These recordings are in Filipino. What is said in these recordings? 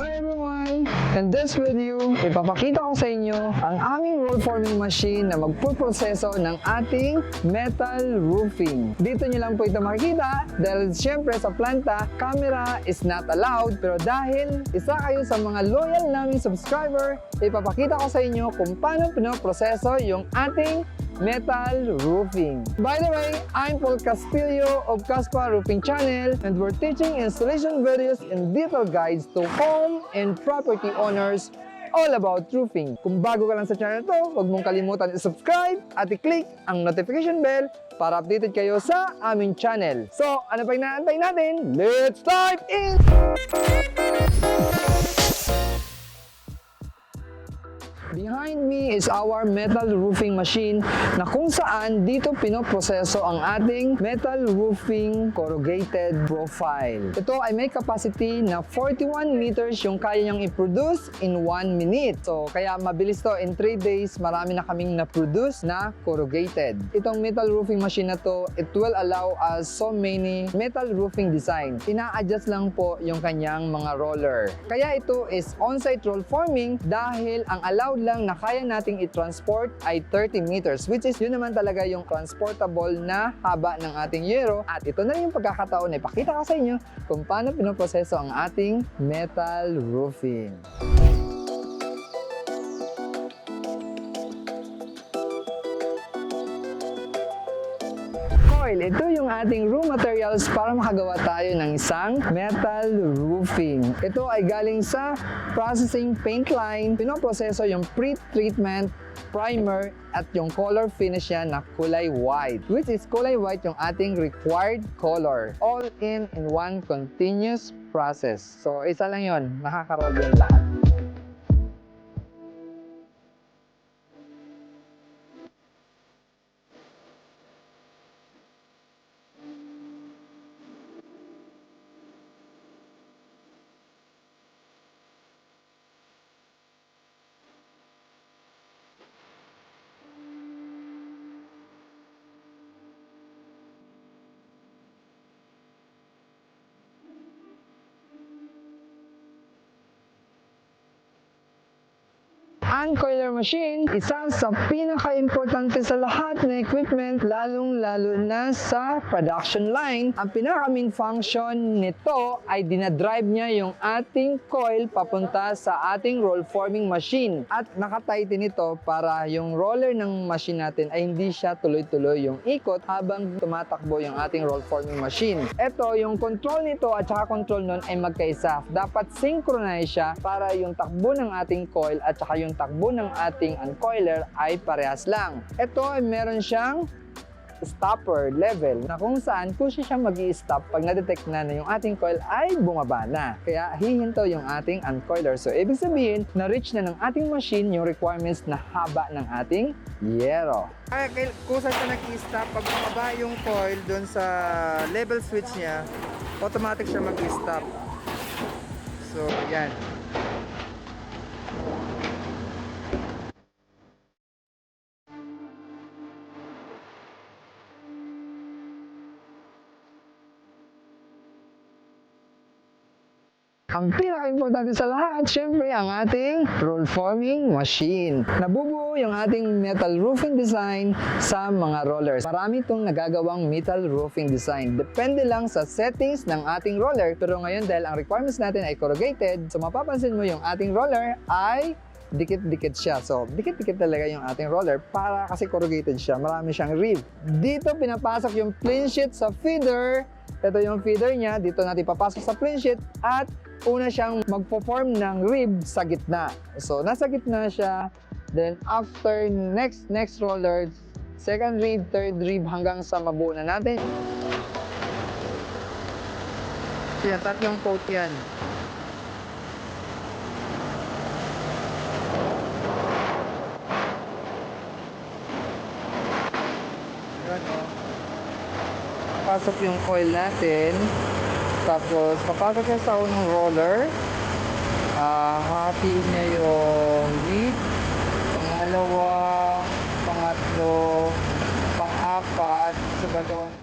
Hi everyone! In this video, ipapakita ko sa inyo ang aming roll forming machine na magpuproseso ng ating metal roofing. Dito nyo lang po ito makikita dahil syempre sa planta, camera is not allowed pero dahil isa kayo sa mga loyal naming subscriber, ipapakita ko sa inyo kung paano pinoproseso yung ating metal roofing. By the way, I'm Paul Castillo of Caspa Roofing Channel and we're teaching installation videos and detailed guides to home and property owners all about roofing. Kung bago ka lang sa channel to, huwag mong kalimutan i-subscribe at i-click ang notification bell para updated kayo sa aming channel. So, ano pa inaantay natin? Let's dive in! Behind me is our metal roofing machine na kung saan dito pinoproseso ang ating metal roofing corrugated profile. Ito ay may capacity na 41 meters yung kaya niyang i-produce in 1 minute. So kaya mabilis to in 3 days marami na kaming na-produce na corrugated. Itong metal roofing machine na to, it will allow us so many metal roofing design. Ina-adjust lang po yung kanyang mga roller. Kaya ito is on-site roll forming dahil ang allowed lang na kaya nating i-transport ay 30 meters which is yun naman talaga yung transportable na haba ng ating yero at ito na yung pagkakataon na ipakita ko sa inyo kung paano pinoproseso ang ating metal roofing. Coil, ito yung ating room materials para makagawa tayo ng isang metal roofing. Ito ay galing sa processing paint line. Pinoproseso yung pre-treatment primer at yung color finish yan na kulay white which is kulay white yung ating required color all in in one continuous process so isa lang yon nakakaroon yung lahat Uncoiler machine, isa sa pinaka-importante sa lahat na equipment, lalong-lalo na sa production line. Ang pinaka-main function nito ay dinadrive niya yung ating coil papunta sa ating roll forming machine. At nakatighten ito para yung roller ng machine natin ay hindi siya tuloy-tuloy yung ikot habang tumatakbo yung ating roll forming machine. Ito, yung control nito at saka control nun ay magkaisa. Dapat synchronize siya para yung takbo ng ating coil at saka yung takbo ng ating uncoiler ay parehas lang. Ito ay meron siyang stopper level na kung saan kung siya mag stop pag na-detect na na yung ating coil ay bumaba na. Kaya hihinto yung ating uncoiler. So, ibig sabihin, na-reach na ng ating machine yung requirements na haba ng ating yero. Ay, kung saan siya nag-stop, pag bumaba yung coil doon sa level switch niya, automatic siya mag-stop. So, yan. Ang pinaka-importante sa lahat, syempre, ang ating roll forming machine. Nabubuo yung ating metal roofing design sa mga rollers. Marami itong nagagawang metal roofing design. Depende lang sa settings ng ating roller. Pero ngayon, dahil ang requirements natin ay corrugated, so mapapansin mo yung ating roller ay dikit-dikit siya. So, dikit-dikit talaga yung ating roller para kasi corrugated siya. Marami siyang rib. Dito pinapasok yung plain sheet sa feeder. Ito yung feeder niya. Dito natin papasok sa plain sheet at una siyang magpo-form ng rib sa gitna. So, nasa gitna siya. Then, after next next roller, second rib, third rib, hanggang sa mabuo na natin. Yan, tatlong coat yan. Oh. Pasok yung coil natin. Tapos, papasok siya sa unang roller. Ah, happy niya yung lead. Pangalawa, pangatlo, pang-apat, sa gagawin.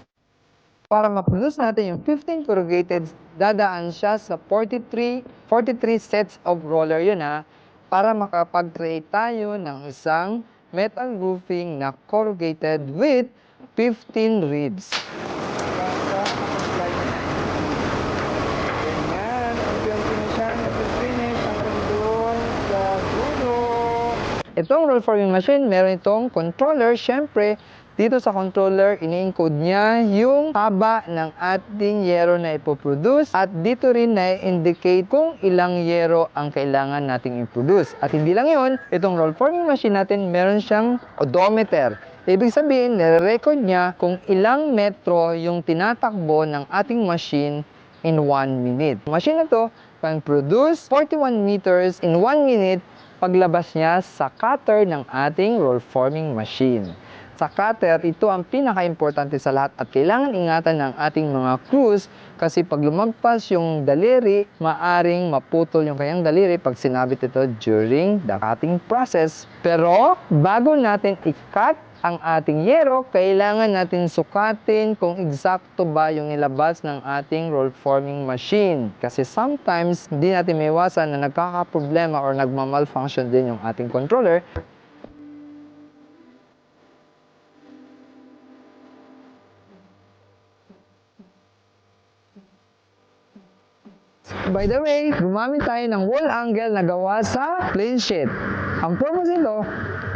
Para ma-produce natin yung 15 corrugated, dadaan siya sa 43, 43 sets of roller yun ha, para makapag-create tayo ng isang metal roofing na corrugated with 15 ribs. Ganyan, unti-unti na siya napipinish hanggang doon sa dulo. Itong roll forming machine, meron itong controller. Siyempre, dito sa controller, ini-encode niya yung haba ng ating yero na ipoproduce at dito rin na-indicate kung ilang yero ang kailangan nating i-produce. At hindi lang yun, itong roll forming machine natin, meron siyang odometer. Ibig sabihin, nire-record niya kung ilang metro yung tinatakbo ng ating machine in 1 minute. Machine na to can produce 41 meters in 1 minute paglabas niya sa cutter ng ating roll forming machine. Sa cutter, ito ang pinaka-importante sa lahat at kailangan ingatan ng ating mga crews kasi pag lumagpas yung daliri, maaring maputol yung kanyang daliri pag sinabit ito during the cutting process. Pero bago natin i-cut ang ating yero, kailangan natin sukatin kung eksakto ba yung nilabas ng ating roll forming machine. Kasi sometimes, hindi natin may iwasan na nagkakaproblema or nagmamalfunction din yung ating controller. By the way, gumamit tayo ng wall angle na gawa sa plane sheet. Ang purpose nito,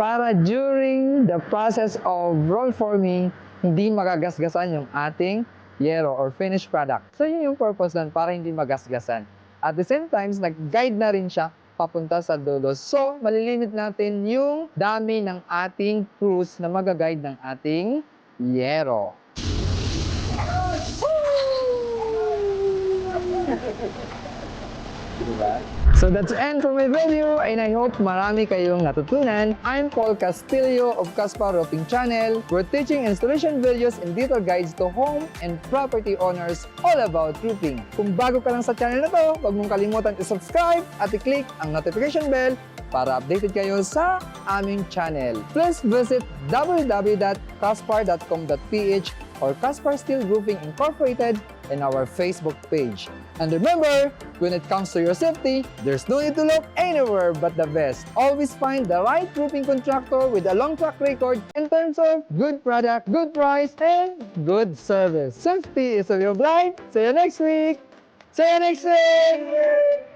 para during the process of roll forming, hindi magagasgasan yung ating yero or finished product. So yun yung purpose nun, para hindi magasgasan. At the same time, nag-guide na rin siya papunta sa dulo. So, malilimit natin yung dami ng ating crews na magaguide ng ating yero. So that's end for my video and I hope marami kayong natutunan. I'm Paul Castillo of Caspar Roofing Channel. We're teaching installation videos and detailed guides to home and property owners all about roofing. Kung bago ka lang sa channel na to, huwag mong kalimutan i-subscribe at i-click ang notification bell para updated kayo sa aming channel. Please visit www.caspar.com.ph or Caspar Steel Roofing Incorporated in our Facebook page. And remember, when it comes to your safety, there's no need to look anywhere but the best. Always find the right roofing contractor with a long track record in terms of good product, good price, and good service. Safety is of your blind. See you next week. See you next week.